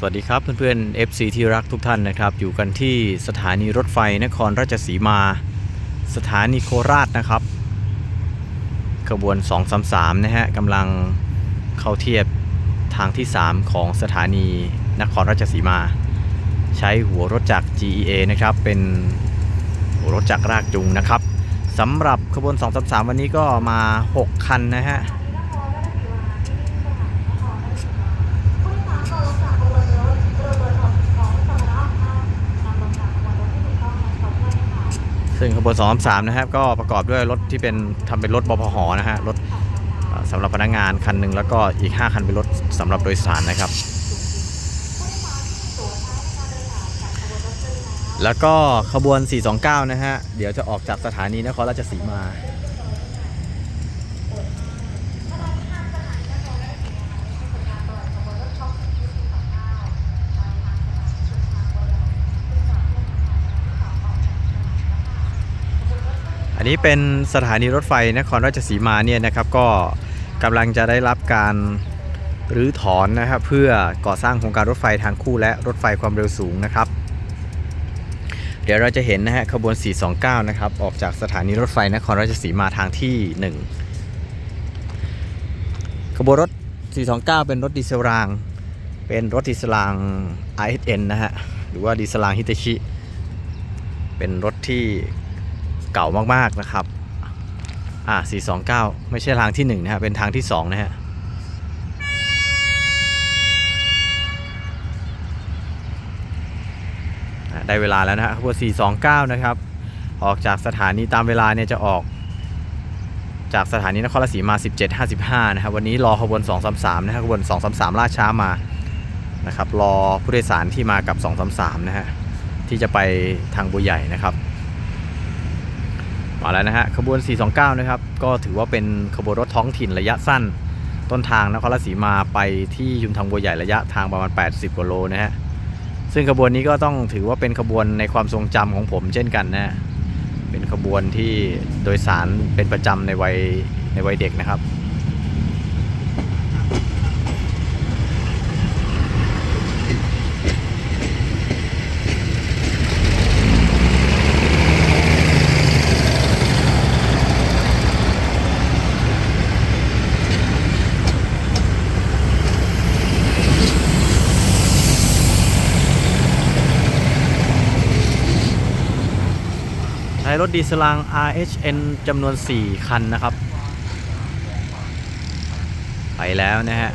สวัสดีครับเพื่อนๆ FC ที่รักทุกท่านนะครับ อยู่กันที่สถานีรถไฟนครราชสีมา สถานีโคราชนะครับ ขบวน 233 นะฮะกำลังเข้าเทียบทางที่ 3 ของสถานีนครราชสีมา ใช้หัวรถจักร GEA นะครับ เป็นหัวรถจักรรากจูงนะครับสำหรับขบวน 233 วันนี้ก็มา 6 คันนะฮะ ซึ่งขบวน2 3นะครับก็ประกอบด้วยรถที่เป็นทำเป็นรถบพหนะฮะรถสำหรับพนักงานคันหนึ่งแล้วก็อีก 5 คันเป็นรถสำหรับโดยสารนะครับ แล้วก็ขบวน 429 นะฮะ เดี๋ยวจะออกจากสถานีนครราชสีมา อันนี้เป็นสถานีรถไฟนครราชสีมาเนี่ยนะครับ ก็กำลังจะได้รับการรื้อถอนนะครับเพื่อก่อสร้างโครงการรถไฟทางคู่และรถไฟความเร็วสูงนะครับ เดี๋ยวเราจะเห็นนะฮะขบวน 429 นะครับ ออกจากสถานีรถไฟนครราชสีมาทางที่ 1 ขบวนรถ 429 เป็นรถดีเซลราง เป็นรถดีเซลราง ISN นะฮะหรือว่าดีเซลรางฮิตาชิ เป็นรถที่ ก่ามากๆนะครับ อ่า429 ไม่ใช่ทางที่ 1 นะฮะ เป็นทางที่ 2 นะฮะ ได้เวลาแล้วนะฮะขบวน429 นะครับ ออกจากสถานีตามเวลาเนี่ยจะออก จากสถานีนครราชสีมา 17.55 นะครับ วันนี้รอขบวน 233 นะฮะขบวน 233ล่าช้ามานะครับ รอผู้โดยสารที่มากับ 233 นะฮะ ที่จะไปทางบัวใหญ่นะครับ มาแล้วนะฮะขบวน 429 นะครับ ก็ถือว่าเป็นขบวนรถท้องถิ่นระยะสั้น ต้นทางนครราชสีมาไปที่ยุมทางบัวใหญ่ระยะทางประมาณ 80กว่าโลนะฮะซึ่งขบวนนี้ก็ต้องถือว่าเป็นขบวนในความทรงจำของผมเช่นกันนะฮะเป็นขบวนที่โดยสารเป็นประจำในวัยในวัยเด็กนะครับ ช้รถดีเซลัง RHN จำนวน 4 คันนะครับ ไปแล้วนะฮะ